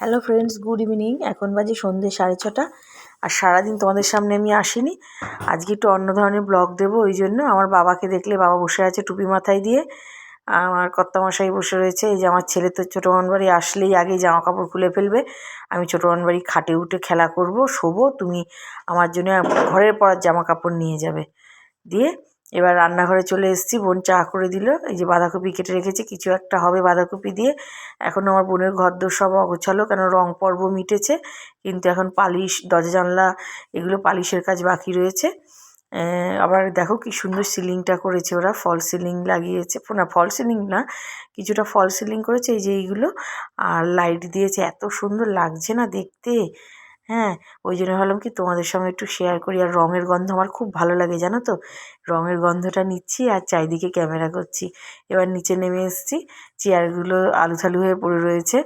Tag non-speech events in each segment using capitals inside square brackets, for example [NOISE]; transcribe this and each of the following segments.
Hello friends good evening এখন বাজে সন্ধ্যে সাড়ে ছটা। আর সারাদিন তোমাদের সামনে আমি আসিনি। আজকে একটু অন্য ধরনের ব্লগ দেবো, ওই জন্য আমার বাবাকে দেখলে বাবা বসে আছে টুপি মাথায় দিয়ে। আমার কর্তামশাই বসে রয়েছে। এই যে আমার ছেলে তো ছোটো বাড়ি আসলেই আগে জামা কাপড় খুলে ফেলবে। আমি ছোটো বাড়ি খাটে উঠে খেলা করব, শোবো, তুমি আমার জন্য ঘরের পরার জামা কাপড় নিয়ে যাবে। দিয়ে এবার রান্নাঘরে চলে এসেছি, বোন চা করে দিল। এই যে বাঁধাকপি কেটে রেখেছি, কিছু একটা হবে বাঁধাকপি দিয়ে। এখন আমার বোনের ঘরদোর সব অগোছালো, কেন রং পর্ব মিটেছে, কিন্তু এখন পালিশ, দরজা, জানলা, এগুলো পালিশের কাজ বাকি রয়েছে। আবার দেখো কি সুন্দর সিলিংটা করেছে ওরা, ফল সিলিং লাগিয়েছে। না, ফল সিলিং না, কিছুটা ফল সিলিং করেছে, এই যে এইগুলো। আর লাইট দিয়েছে, এত সুন্দর লাগছে না দেখতে। হ্যাঁ ওই জন্য ভাবলাম কি তোমাদের সঙ্গে একটু শেয়ার করি। আর রঙের গন্ধ আমার খুব ভালো লাগে, জানো তো? রঙের গন্ধটা নিচ্ছি আর চারিদিকে ক্যামেরা করছি। এবার নিচে নেমে এসেছি চেয়ারগুলো আলুথালু হয়ে পড়ে রয়েছে।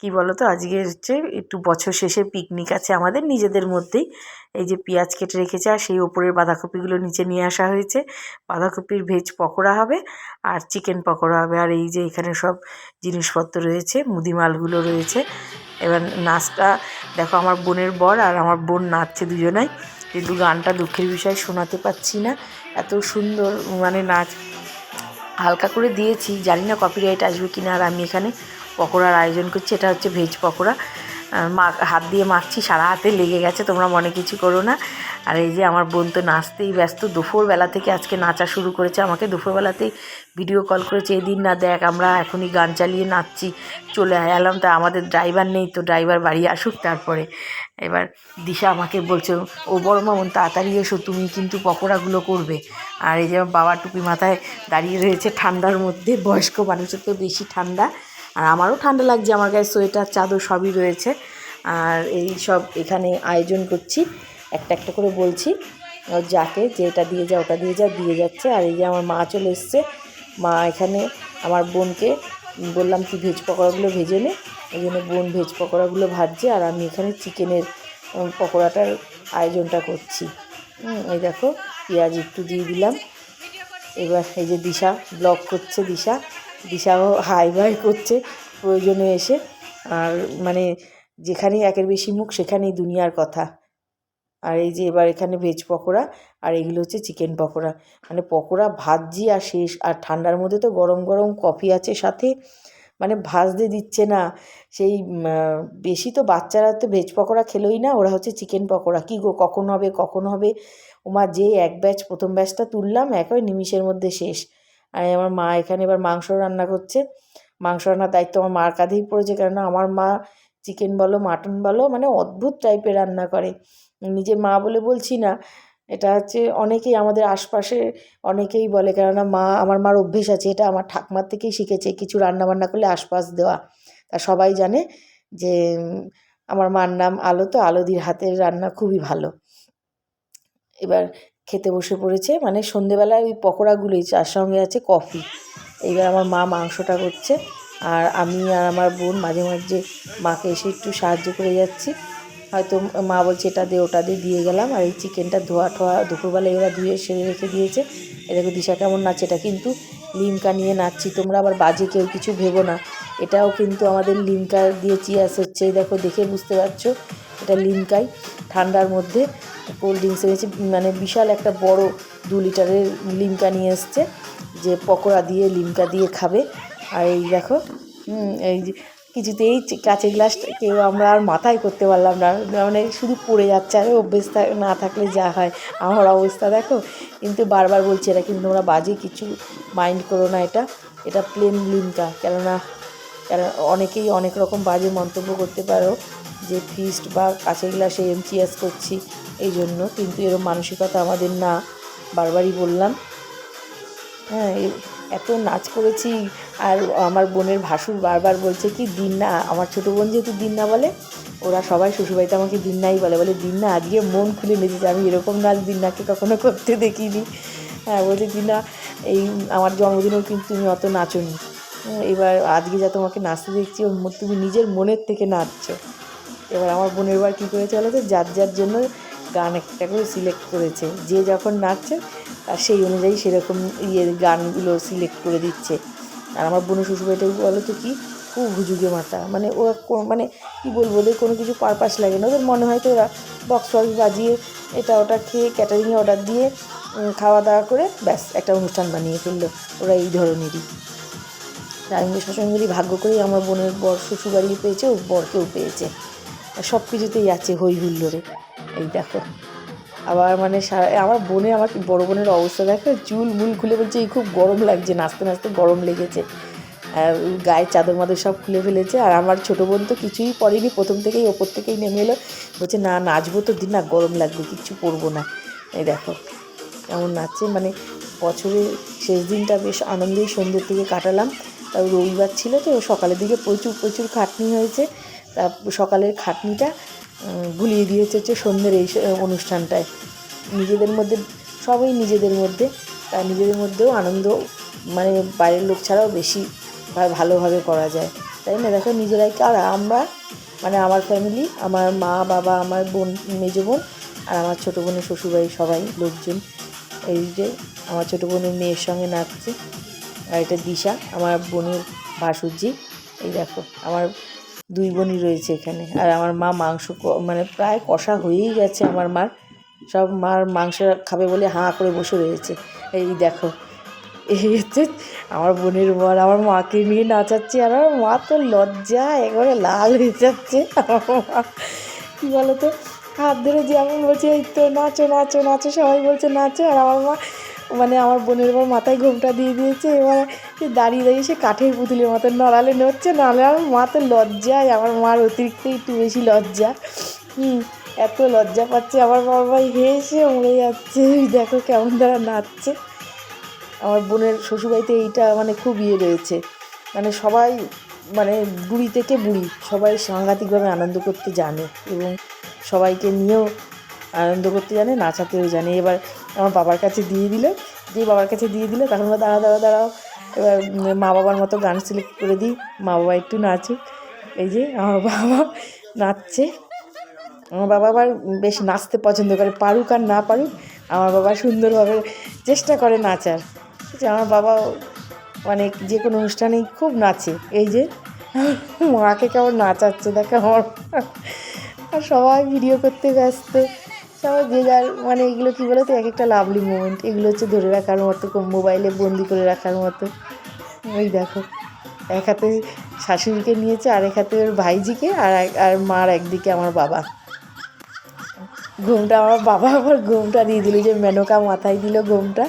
কি বলো তো আজকে হচ্ছে একটু বছর শেষে পিকনিক আছে আমাদের নিজেদের মধ্যেই। এই যে পেঁয়াজ কেটে রেখেছে আর সেই ওপরের বাঁধাকপিগুলো নিচে নিয়ে আসা হয়েছে। বাঁধাকপির ভেজ পকোড়া হবে আর চিকেন পকোড়া হবে। আর এই যে এখানে সব জিনিসপত্র রয়েছে, মুদিমালগুলো রয়েছে। এবার নাচটা, দেখো আমার বোনের বর আর আমার বোন নাচছে দুজনাই। কিন্তু গানটা দুঃখের বিষয়, শোনাতে পাচ্ছি না। এত সুন্দর মানে নাচ। হালকা করে দিয়েছি, জানি না কপিরাইট আসবে কি না আর আমি এখানে পকোড়ার আয়োজন করছি, এটা হচ্ছে ভেজ পকোড়া। মা, হাত দিয়ে মাখছি সারা হাতে লেগে গেছে, তোমরা মনে কিছু করো না। আর এই যে আমার বোন তো নাচতেই ব্যস্ত, দুপুরবেলা থেকে আজকে নাচা শুরু করেছে, আমাকে দুপুরবেলাতেই ভিডিও কল করেছে, এদিন না দেখ, আমরা এখনই গান চালিয়ে নাচছি, চলে এলাম। তা আমাদের ড্রাইভার নেই, তো ড্রাইভার বাড়ি আসুক তারপরে। এবার দিশা আমাকে বলছে, ও বড় মামন তাড়াতাড়ি এসো, তুমি কিন্তু পকোড়াগুলো করবে। আর এই যে বাবা টুপি মাথায় দাঁড়িয়ে রয়েছে ঠান্ডার মধ্যে, বয়স্ক মানুষের তো বেশি ঠান্ডা। আর আমারও ঠান্ডা লাগছে, আমার গায়ে সোয়েটার, চাদর সবই রয়েছে। আর এই সব এখানে আয়োজন করছি, একটা একটা করে বলছি। যাকে যে এটা দিয়ে যা ওটা দিয়ে যা দিয়ে যাচ্ছে। আর এই যে আমার মা চলে এসছে, মা এখানে আমার বোনকে বললাম কি ভেজ পকোড়াগুলো ভেজে নে। ওই জন্য বোন ভেজ পকোড়াগুলো ভাজছে আর আমি এখানে চিকেনের পকোড়াটার আয়োজনটা করছি। এই দেখো, পেঁয়াজ একটু দিয়ে দিলাম। এবার এই যে দিশা, ব্লগ করছে দিশা। দিশাও হাই বাই করছে প্রয়োজনে এসে। আর মানে যেখানেই একের বেশি মুখ, সেখানেই দুনিয়ার কথা। আর এই যে এবার এখানে ভেজ পকোড়া, আর এগুলো হচ্ছে চিকেন পকোড়া। মানে পকোড়া ভাজছি আর শেষ। আর ঠান্ডার মধ্যে তো গরম গরম কফি আছে সাথে। মানে ভাজতে দিচ্ছে না। সেই বেশি তো বাচ্চারা তো ভেজ পকোড়া খেলোই না। ওরা হচ্ছে চিকেন পকোড়া। কী গো, কখন হবে কখন হবে? ওমা, যে এক ব্যাচ, প্রথম ব্যাচটা তুললাম, একবারে নিমিষের মধ্যে শেষ। আর আমার মা এখানে এবার মাংস রান্না করছে। মাংস রান্নার দায়িত্ব আমার মার কাঁধেই পড়েছে। কেননা আমার মা চিকেন বলো মাটন বলো মানে অদ্ভুত টাইপের রান্না করে। নিজের মা বলে বলছি না, এটা হচ্ছে অনেকেই আমাদের আশপাশে অনেকেই বলে, কেননা মা, আমার মার অভ্যেস আছে, এটা আমার ঠাকমার থেকেই শিখেছে কিছু রান্না বান্না করলে আশপাশ দেওয়া। তা সবাই জানে যে, আমার মার নাম আলো, তো আলোদির হাতের রান্না খুবই ভালো। এবার খেতে বসে পড়েছে। মানে সন্ধেবেলায় ওই পকোড়াগুলোই চার সঙ্গে আছে কফি। এইবার আমার মা মাংসটা করছে। আর আমি আর আমার বোন মাঝে মাঝে মাকে এসে একটু সাহায্য করে যাচ্ছি। হয়তো মা বলছে, এটা দিয়ে ওটা দিয়ে দিয়ে গেলাম। আর এই চিকেনটা ধোয়া ঠোয়া, দুপুরবেলায় এরা ধুয়ে সেরে রেখে দিয়েছে। এ দেখো, দিশা কেমন নাচছে। এটা কিন্তু লিমকা নিয়ে নাচছি। তোমরা আবার বাজে কেউ কিছু ভেবো না। এটাও কিন্তু আমাদের লিমকা দিয়ে চিয়াস হচ্ছে দেখো, দেখে বুঝতে পারছ? এটা লিমকাই ঠান্ডার মধ্যে। কোল্ড ড্রিঙ্কস এনেছে। মানে বিশাল একটা বড় দু লিটারের লিমকা নিয়ে এসছে, যে পকোড়া দিয়ে, লিমকা দিয়ে খাবে। আর এই দেখো এই যে কিছুতেই কাঁচের গ্লাস কেউ আমরা আর মাথায় করতে পারলাম না। মানে শুধু পড়ে যাচ্ছে, আর অভ্যেস না থাকলে যা হয়। আমার অবস্থা দেখো, কিন্তু বারবার বলছি এটা, কিন্তু তোমরা বাজে কিছু মাইন্ড করো না এটা। এটা প্লেন লিমকা, কেননা, কেন, অনেকেই অনেক রকম বাজে মন্তব্য করতে পারো, যে ফিস্ট বা কাঁচের গ্লাসে এম চিয়াস করছি। এই জন্য কিন্তু এরকম মানসিকতা আমাদের না, বারবারই বললাম। হ্যাঁ এত নাচ করেছি আর আমার বোনের ভাসুর বারবার বলছে কি, দিন না, আমার ছোটো বোন যেহেতু দিন না বলে, ওরা সবাই শ্বশুরবাড়িতে আমাকে দিন্নাই বলে। বলে দিন্না আজকে মন খুলে নেচেছে, আমি এরকম নাচ দিন্নাকে কখনো করতে দেখিনি। হ্যাঁ বলছে, দিনা এই আমার জন্মদিনেও কিন্তু তুমি অত নাচনি। এবার আজকে যা তোমাকে নাচতে দেখছি তুমি নিজের মনের থেকে নাচছো। এবার আমার বোনের বার কী করেছে বলো তো, যার যার জন্য গান একটা করে সিলেক্ট করেছে। যে যখন নাচছে, তার সেই অনুযায়ী সেরকম ইয়ে গানগুলো সিলেক্ট করে দিচ্ছে। আর আমার বোনের শ্বশুরবাড়িটা বলো তো কি খুব হুজুগে মাথা মানে ওরা মানে কী বলব ওদের কোনো কিছু পারপাস লাগে না। ওদের মনে হয় তো ওরা বক্স ফক্স বাজিয়ে এটা ওটা খেয়ে ক্যাটারিংয়ে অর্ডার দিয়ে খাওয়া দাওয়া করে ব্যাস, একটা অনুষ্ঠান বানিয়ে ফেলল ওরা এই ধরনেরই। আমি বলি ভাগ্য করেই আমার বোনের বর শ্বশুরবাড়ি পেয়েছে ও বরকেও পেয়েছে। সব কিছুতেই আছে হই হুল্লোড়ে এই দেখো। আবার মানে সারা আমার বোনে আমার বড় বোনের অবস্থা দেখো, চুল মুল খুলে বলছে, এই খুব গরম লাগছে, নাচতে নাচতে গরম লেগেছে। গায়ের চাদর মাদর সব খুলে ফেলেছে। আর আমার ছোটো বোন তো কিছুই পরেনি, প্রথম থেকেই, ওপর থেকেই নেমে এলো। বলছে, না, নাচবো তো দিন, না গরম লাগবে, কিচ্ছু পরবো না। এই দেখো, কেমন নাচছে। মানে বছরের শেষ দিনটা বেশ আনন্দেই সন্ধ্যের থেকে কাটালাম। তার রবিবার ছিল তো, সকালের দিকে প্রচুর প্রচুর খাটনি হয়েছে। তা সকালের খাটনিটা ভুলিয়ে দিয়েছে হচ্ছে সন্ধ্যের এই অনুষ্ঠানটায়। নিজেদের মধ্যে, সবই নিজেদের মধ্যে তা নিজেদের মধ্যেও আনন্দ মানে বাইরের লোক ছাড়াও বেশি ভালোভাবে করা যায়। তাই না? দেখো নিজেরাই আর আমরা মানে আমার ফ্যামিলি আমার মা, বাবা, আমার বোন, মেজো বোন, আর আমার ছোটো বোনের শ্বশুরবাড়ির সবাই লোকজন। এই যে আমার ছোটো বোনের মেয়ের সঙ্গে নাচছে, আর এটা দিশা, আমার বোনের ভাসুরজি। এই দেখো, আমার দুই বোনই রয়েছে এখানে। আর আমার মা মাংস ক- মানে প্রায় কষা হয়েই গেছে আমার মার। সব মার মাংস খাবে বলে হাঁ করে বসে রয়েছে। এই দেখো, এই হচ্ছে আমার বোনের বর। আমার মাকে নিয়ে নাচাচ্ছে আর আমার মা তো লজ্জা, একেবারে লাল হয়ে যাচ্ছে। আমার মা, কী বলো তো হাত ধরে যেমন বলছে, এই তো নাচো নাচো নাচো। সবাই বলছে, নাচো। আর আমার মা মানে আমার বোনের বর মাথায় ঘোমটা দিয়ে দিয়েছে, এবার দাঁড়িয়ে দাঁড়িয়ে সে কাঠের পুতুলের মতো নড়ালে নড়ছে নাহলে আমার মা তো লজ্জায়, আমার মার অতিরিক্ত একটু বেশি লজ্জা। হুম, এত লজ্জা পাচ্ছে, আমার বাবা ভাই হেসে মরে যাচ্ছে, দেখো কেমন তারা নাচছে। আমার বোনের শ্বশুরবাড়িতে এইটা মানে খুব ইয়ে রয়েছে মানে সবাই মানে বুড়ি থেকে বুড়ি, সবাই সাংঘাতিকভাবে আনন্দ করতে জানে এবং সবাইকে নিয়েও আনন্দ করতে জানে নাচাতেও জানে। এবার আমার বাবার কাছে দিয়ে দিল দিয়ে বাবার কাছে দিয়ে দিল তখন বলে, দাঁড়াও দাঁড়াও এবার মা বাবার মতো গান সিলেক্ট করে দিই মা বাবা একটু নাচুক। এই যে আমার [LAUGHS] বাবা নাচছে। আমার বাবা আবার বেশ নাচতে পছন্দ করে পারুক আর না পারুক আমার বাবা সুন্দরভাবে চেষ্টা করে নাচার। আমার বাবা অনেক যে কোনো অনুষ্ঠানেই খুব নাচে। এই যে [LAUGHS] মাকে কেমন নাচাচ্ছে দেখে আমার আর সবাই ভিডিও করতে ব্যস্ত। সবাই যে যার মানে এগুলো কী বলো তো এক একটা লাভলি মোমেন্ট এগুলো হচ্ছে ধরে রাখার মতো মোবাইলে বন্দি করে রাখার মতো। ওই দেখো, এক হাতে শাশুড়িকে নিয়েছে, আর এক হাতে ওর ভাইজিকে, আর এক- আর মার একদিকে আমার বাবা। ঘুমটা আমার বাবা আবার ঘুমটা দিয়ে দিল, যে মেনকা মাথায় দিল ঘুমটা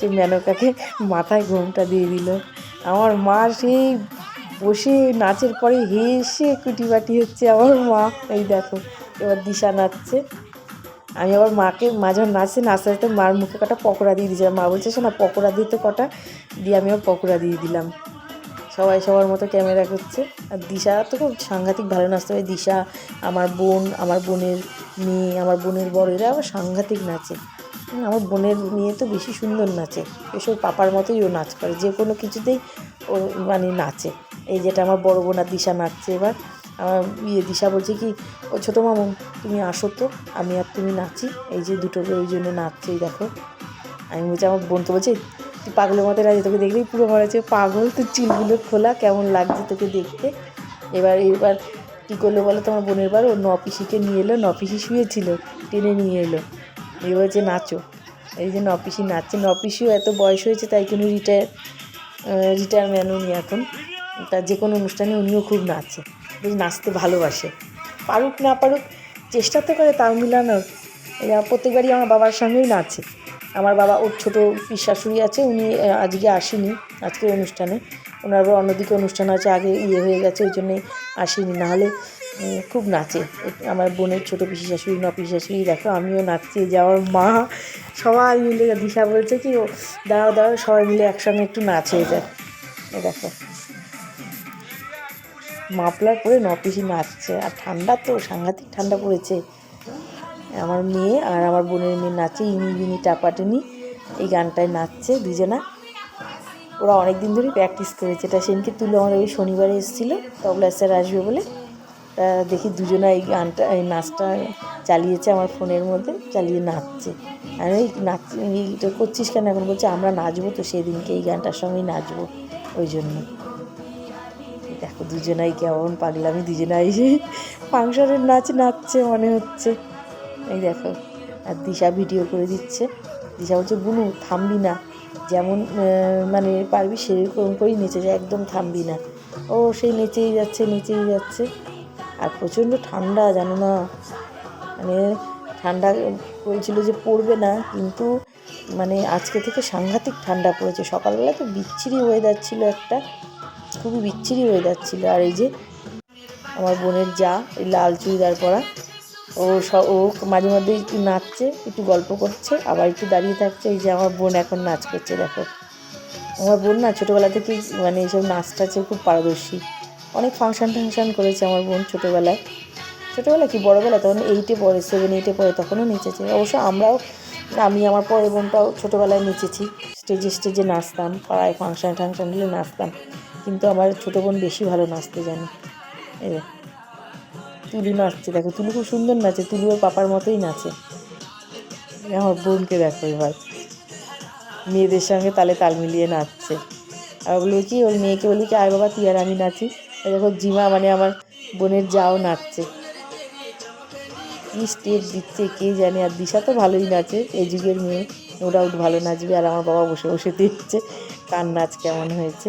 সেই মেনকাকে মাথায় ঘুমটা দিয়ে দিল। আমার মা সেই বসে, নাচের পরে হেসে কুটিবাটি হচ্ছে আমার মা। এই দেখো, এবার দিশা নাচছে। আমি আবার মাকে মা যখন নাচছে নাচতে নাচতে মার মুখে কটা পকোড়া দিয়ে দিয়েছিলাম। মা বলছে, শোনা পকোড়া দিয়ে তো কটা? দিয়ে আমি আবার পকোড়া দিয়ে দিলাম। সবাই সবার মতো ক্যামেরা করছে আর দিশা তো খুব সাংঘাতিক ভালো নাচতে হয় দিশা, আমার বোন, আমার বোনের মেয়ে, আমার বোনের বড়, এরা আবার সাংঘাতিক নাচে। আমার বোনের মেয়ে তো বেশি সুন্দর নাচে। এসব পাপার মতোই ও নাচ করে। যে কোনো কিছুতেই ও মানে নাচে। এই যেটা আমার বড় বোন আর দিশা নাচছে এবার। ইয়ে দিশা বলছে কি, ও ছোটো মামু, তুমি আসো তো, আমি আর তুমি নাচি, এই যে দুটো ওই জন্য নাচছে দেখো। আমি বলছি, আমার বোন তো বলছে, তুই পাগলের মতো রাজি তোকে দেখলেই পুরো মনে হচ্ছে পাগল, তোর চিলগুলো খোলা, কেমন লাগছে তোকে দেখতে? এবার এবার কী করল বলো তোমার বোনের বার ও নপিসিকে নিয়ে এলো, নপিসি শুয়েছিল, টেনে নিয়ে এলো। এবার বলছে, নাচো। এই যে নপিসি নাচছে, নপিসিও এত বয়স হয়েছে, তাই কোনো রিটায়ার রিটায়ারম্যান উনি এখন। তা যে কোনো অনুষ্ঠানে উনিও খুব নাচে। নাচতে ভালোবাসে। পারুক না পারুক, চেষ্টা তো করে তাল মিলানোর। এরা প্রত্যেকবারই আমার বাবার সঙ্গেই নাচে। আমার বাবা ওর ছোটো শাশুড়ি আছে, উনি আজকে আসেনি আজকের অনুষ্ঠানে। ওনার আবার অন্যদিকে অনুষ্ঠান আছে, আগে ইয়ে হয়ে গেছে, ওই জন্যে আসেনি। নাহলে খুব নাচে। আমার বোনের ছোটো পিসি শাশুড়ি ন পিসি শাশুড়ি দেখো আমিও নাচছি যে আমার মা, সবাই মিলে দিশা বলছে কি, ও, দাঁড়াও দাঁড়াও, সবাই মিলে একসঙ্গে একটু নাচ যায় দেখো। মাফলার পরে নপিসি নাচছে। আর ঠান্ডা তো, সাংঘাতিক ঠান্ডা পড়েছে। আমার মেয়ে আর আমার বোনের মেয়ে নাচে ইনি, বিনি, টাপাটেনি, এই গানটায় নাচছে দুজনা। ওরা অনেক দিন ধরেই প্র্যাকটিস করেছে। এটা সেদিনকে তুলে আমার ওই শনিবারে এসেছিল, তবলা স্যার আসবে বলে। তা দেখি দুজনা এই গানটা, এই নাচটা চালিয়েছে আমার ফোনের মধ্যে, চালিয়ে নাচছে। আমি এই নাচ এইটা করছিস কেন? এখন বলছে, আমরা নাচবো তো সেদিনকে এই গানটার সঙ্গেই নাচবো। ওই জন্য। দেখো, দুজনাই কেমন পাগলামি, দুজনাই ফাংশনের নাচ নাচছে মনে হচ্ছে। এই দেখো, আর দিশা ভিডিও করে দিচ্ছে। দিশা বলছে, বুনু, থামবি না। যেমন মানে পারবি সেরকম করেই নেচে যায়, একদম থামবি না। ও সেই নেচেই যাচ্ছে নেচেই যাচ্ছে। আর প্রচণ্ড ঠান্ডা, জানো না? মানে ঠান্ডা বলছিল যে পড়বে না, কিন্তু মানে আজকে থেকে সাংঘাতিক ঠান্ডা পড়েছে। সকালবেলা তো বিচ্ছিরি ওয়েদার ছিল একটা। খুবই বিচ্ছিরি হয়ে যাচ্ছিল। আর এই যে আমার বোনের যা, এই লাল চুড়িদার পরা, ও ও মাঝে মধ্যে একটু নাচছে, একটু গল্প করছে, আবার একটু দাঁড়িয়ে থাকছে। এই যে আমার বোন এখন নাচ করছে, দেখো। আমার বোন না ছোটোবেলা থেকেই মানে এইসব নাচ টাচে খুব পারদর্শী। অনেক ফাংশন টাংশন করেছে আমার বোন ছোটোবেলায়। ছোটোবেলা কি, বড়োবেলা? তখন এইটে পড়ে সেভেন এইটে পড়ে, তখনও নেচেছে। অবশ্য আমরাও, আমি আমার পরের বোনটাও ছোটোবেলায় নেচেছি। স্টেজে স্টেজে নাচতাম, পাড়ায় ফাংশন টাংশন হলে নাচতাম। কিন্তু আমার ছোটো বোন বেশি ভালো নাচতে জানে। এই তুলি নাচছে, দেখো, তুলু খুব সুন্দর নাচে, তুলু ওর পাপার মতোই নাচে। আমার বোনকে দেখো এবার। মেয়েদের সঙ্গে তালে তাল মিলিয়ে নাচছে। আর বলি কি ওর মেয়েকে বলি কি, আয় বাবা, তুই আর আমি নাচি। দেখো, জিমা মানে আমার বোনের যাও নাচছে। কী স্টেপ দিচ্ছে, কে জানে? আর দিশা তো ভালোই নাচে, এই যুগের মেয়ে। নো ডাউট ভালো নাচবে, আর আমার বাবা বসে বসে দেখছে কার নাচ কেমন হয়েছে।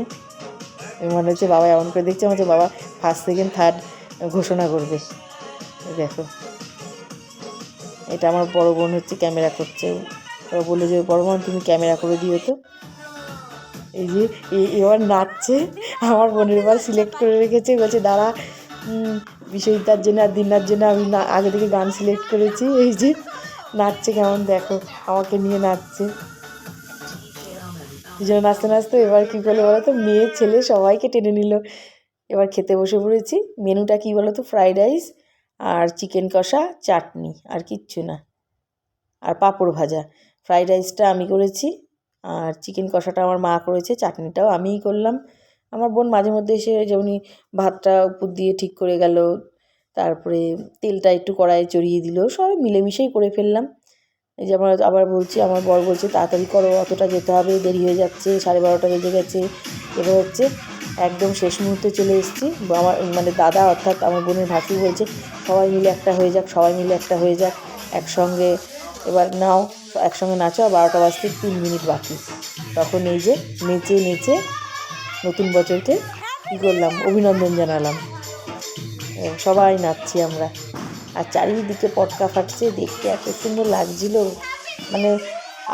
মনে হচ্ছে বাবা এমন করে দেখছে আমার বাবা ফার্স্ট সেকেন্ড থার্ড ঘোষণা করবে। দেখো। এটা আমার বড় বোন হচ্ছে ক্যামেরা করছে। ও বলে যে বড় বোন তুমি ক্যামেরা করে দিও তো। এই যে এবার নাচছে আমার বোনের এবার সিলেক্ট করে রেখেছে। বলছে দাঁড়া উম, বিষয়টার জন্য আর দিনার জন্য আমি না আগে থেকে গান সিলেক্ট করেছি। এই যে নাচছে কেমন দেখো আমাকে নিয়ে নাচছে। দুজনে নাচতে নাচতে এবার কী করল বলো তো মেয়ে, ছেলে সবাইকে টেনে নিল। এবার খেতে বসে পড়েছি। মেনুটা কী বলো তো ফ্রাইড রাইস আর চিকেন কষা, চাটনি আর কিচ্ছু না। আর পাঁপড় ভাজা। ফ্রাইড রাইসটা আমি করেছি আর চিকেন কষাটা আমার মা করেছে, চাটনিটাও আমিই করলাম। আমার বোন মাঝে মধ্যে এসে যেমনি ভাতটা উপর দিয়ে ঠিক করে গেল, তারপরে তেলটা একটু কড়াইয়ে চড়িয়ে দিল, সবাই মিলেমিশেই করে ফেললাম। এই যে আমার আবার বলছি, আমার বর বলছে, তাড়াতাড়ি করো, অতটা যেতে হবে, দেরি হয়ে যাচ্ছে, সাড়ে বারোটা বেজে গেছে। এবার হচ্ছে একদম শেষ মুহূর্তে চলে এসেছি। আমার মানে দাদা অর্থাৎ আমার বোনের ভাসি বলছে, সবাই মিলে একটা হয়ে যাক, সবাই মিলে একটা হয়ে যাক, একসঙ্গে এবার নাও, একসঙ্গে নাচো বারোটা বাজতে তিন মিনিট বাকি। তখন এই যে নেচে নেচে নতুন বছরকে কী করলাম, অভিনন্দন জানালাম। সবাই নাচছি আমরা। আর চারিদিকে পটকা ফাটছে, দেখতে এত সুন্দর লাগছিল। মানে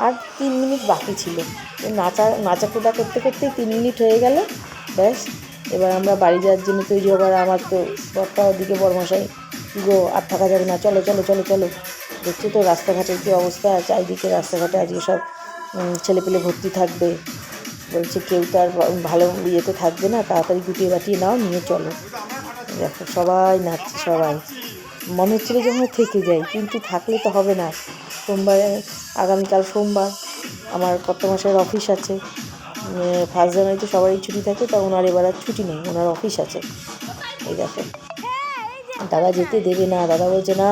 আর তিন মিনিট বাকি ছিল। নাচা নাচা নাচাকোদা করতে করতেই তিন মিনিট হয়ে গেল। ব্যাস, এবার আমরা বাড়ি যাওয়ার জন্য তৈরি হবার আমার তো বরটা ওদিকে বরমশাই, গো, আর থাকা যাবে না, চলো চলো চলো চলো। দেখছ তো রাস্তাঘাটের কী অবস্থা। চারিদিকে রাস্তাঘাটে আজকে সব ছেলেপেলে ভর্তি থাকবে। বলছে কেউ তো আর ভালো ইয়েতে থাকবে না, তাড়াতাড়ি গুটিয়ে বাটিয়ে নাও, নিয়ে চলো। দেখো, সবাই নাচছে, সবাই। মনে হচ্ছিল যে আমরা থেকে যাই, কিন্তু থাকলে তো হবে না। সোমবারে, আগামীকাল সোমবার আমার কত মাসের অফিস আছে। ফার্স্ট জানুয়ারিতে সবারই ছুটি থাকে, তা ওনার এবার আর ছুটি নেই, ওনার অফিস আছে। এই দেখো দাদা যেতে দেবে না, দাদা বলছে, না,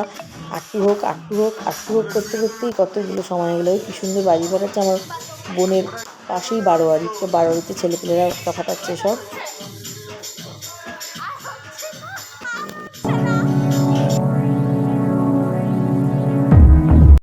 আটটু হোক আটটু হোক আটটু হোক করতে করতেই কতগুলো সময় গেলো। কি সুন্দর বাড়ি ফাটাচ্ছে আমার বোনের পাশেই বারোয়ারি, তো বারোয়ারিতে ছেলেপেলেরা কথা ফাটাচ্ছে সব।